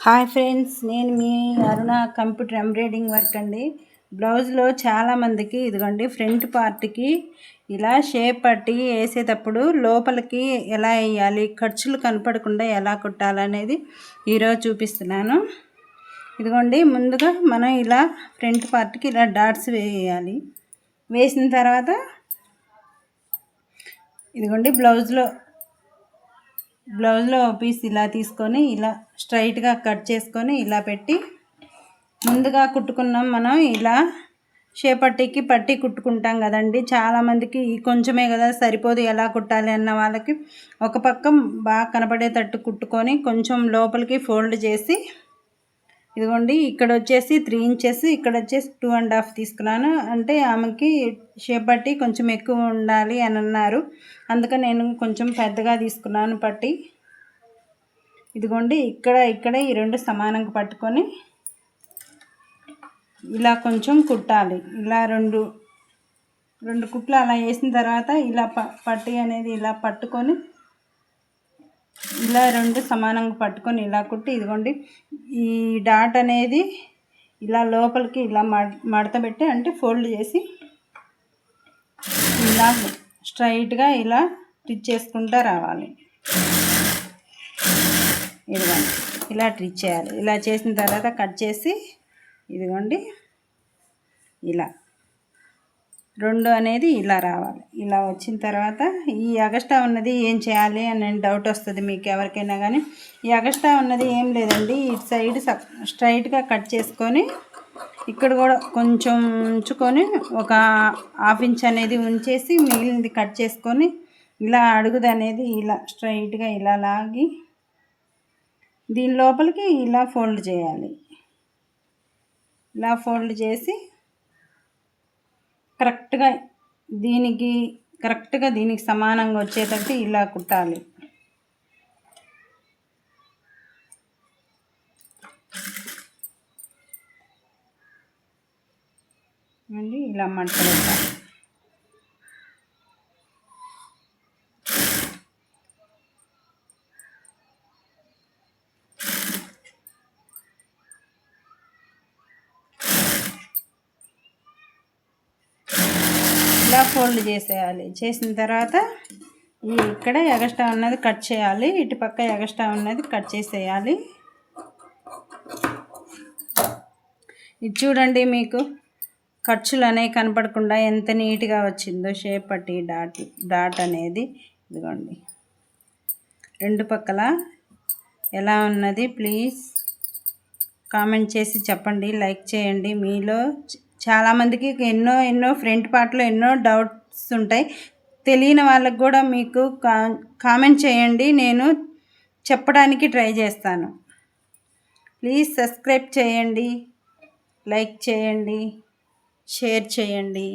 Hi friends నేను మీ Aruna computer embroidering work అండి. బ్లౌజ్లో చాలామందికి ఇదిగోండి ఫ్రంట్ పార్ట్కి ఇలా షేప్ పట్టి వేసేటప్పుడు లోపలికి ఎలా వేయాలి ఖర్చులు కనపడకుండా ఎలా కుట్టాలనేది ఈరోజు చూపిస్తున్నాను. ఇదిగోండి ముందుగా మనం ఇలా ఫ్రంట్ పార్ట్కి ఇలా డాట్స్ వేయాలి. వేసిన తర్వాత ఇదిగోండి బ్లౌజ్లో బ్లౌజ్లో పీస్ ఇలా తీసుకొని ఇలా స్ట్రైట్గా కట్ చేసుకొని ఇలా పెట్టి ముందుగా కుట్టుకున్నాం మనం. ఇలా చేపట్టికి పట్టి కుట్టుకుంటాం కదండి. చాలామందికి కొంచెమే కదా సరిపోదు ఎలా కుట్టాలి అన్న వాళ్ళకి. ఒక పక్క బాగా కనపడేటట్టు కుట్టుకొని కొంచెం లోపలికి ఫోల్డ్ చేసి ఇదిగోండి ఇక్కడ వచ్చేసి త్రీ ఇంచెస్ ఇక్కడ వచ్చేసి టూ అండ్ హాఫ్ తీసుకున్నాను. అంటే ఆమెకి షేప్ పట్టి కొంచెం ఎక్కువ ఉండాలి అని అన్నారు. అందుకని నేను కొంచెం పెద్దగా తీసుకున్నాను పట్టి. ఇదిగోండి ఇక్కడ ఇక్కడ ఈ రెండు సమానంగా పట్టుకొని ఇలా కొంచెం కుట్టాలి. ఇలా రెండు రెండు కుట్లు అలా వేసిన తర్వాత ఇలా ప పట్టి అనేది ఇలా పట్టుకొని ఇలా రెండు సమానంగా పట్టుకొని ఇలా కుట్టి ఇదిగోండి. ఈ డాట్ అనేది ఇలా లోపలికి ఇలా మడత పెట్టి అంటే ఫోల్డ్ చేసి ఇలా స్ట్రైట్గా ఇలా స్టిచ్ చేసుకుంటూ రావాలి. ఇదిగోండి. ఇలా ట్రిచ్ చేయాలి. ఇలా చేసిన తర్వాత కట్ చేసి ఇదిగోండి. ఇలా. రెండు అనేది ఇలా రావాలి. ఇలా వచ్చిన తర్వాత ఈ అగస్టా ఉన్నది ఏం చేయాలి అని డౌట్ వస్తుంది మీకు ఎవరికైనా కానీ ఈ అగస్టా ఉన్నది ఏం లేదండి. ఇటు సైడ్ స్ట్రైట్గా కట్ చేసుకొని ఇక్కడ కూడా కొంచెం ఉంచుకొని ఒక హాఫ్ ఇంచ్ అనేది ఉంచేసి మిగిలినది కట్ చేసుకొని ఇలా అడుగుది అనేది ఇలా స్ట్రైట్గా ఇలా లాగి దీని లోపలికి ఇలా ఫోల్డ్ చేయాలి. ఇలా ఫోల్డ్ చేసి కరెక్ట్గా దీనికి కరెక్ట్గా దీనికి సమానంగా వచ్చేటట్టు ఇలా కుట్టాలి. అండి ఇలా మంట పెట్టాలి. ఇలా ఫోల్డ్ చేసేయాలి. చేసిన తర్వాత ఈ ఇక్కడ ఎగస్ట్రా ఉన్నది కట్ చేయాలి. ఇటు పక్క ఎగస్ట్రా ఉన్నది కట్ చేసేయాలి. ఇది చూడండి మీకు. ఖర్చులు అనేవి కనపడకుండా ఎంత నీట్గా వచ్చిందో షేప్ పట్టి డాట్ డాట్ అనేది. ఇదిగోండి. రెండు పక్కల ఎలా ఉన్నది ప్లీజ్ కామెంట్ చేసి చెప్పండి. లైక్ చేయండి. మీలో చాలామందికి ఎన్నో ఎన్నో ఫ్రంట్ పార్ట్లో ఎన్నో డౌట్స్ ఉంటాయి. తెలియని వాళ్ళకి కూడా మీకు కా కామెంట్ చేయండి. నేను చెప్పడానికి ట్రై చేస్తాను. ప్లీజ్ సబ్స్క్రైబ్ చేయండి. లైక్ చేయండి. షేర్ చేయండి.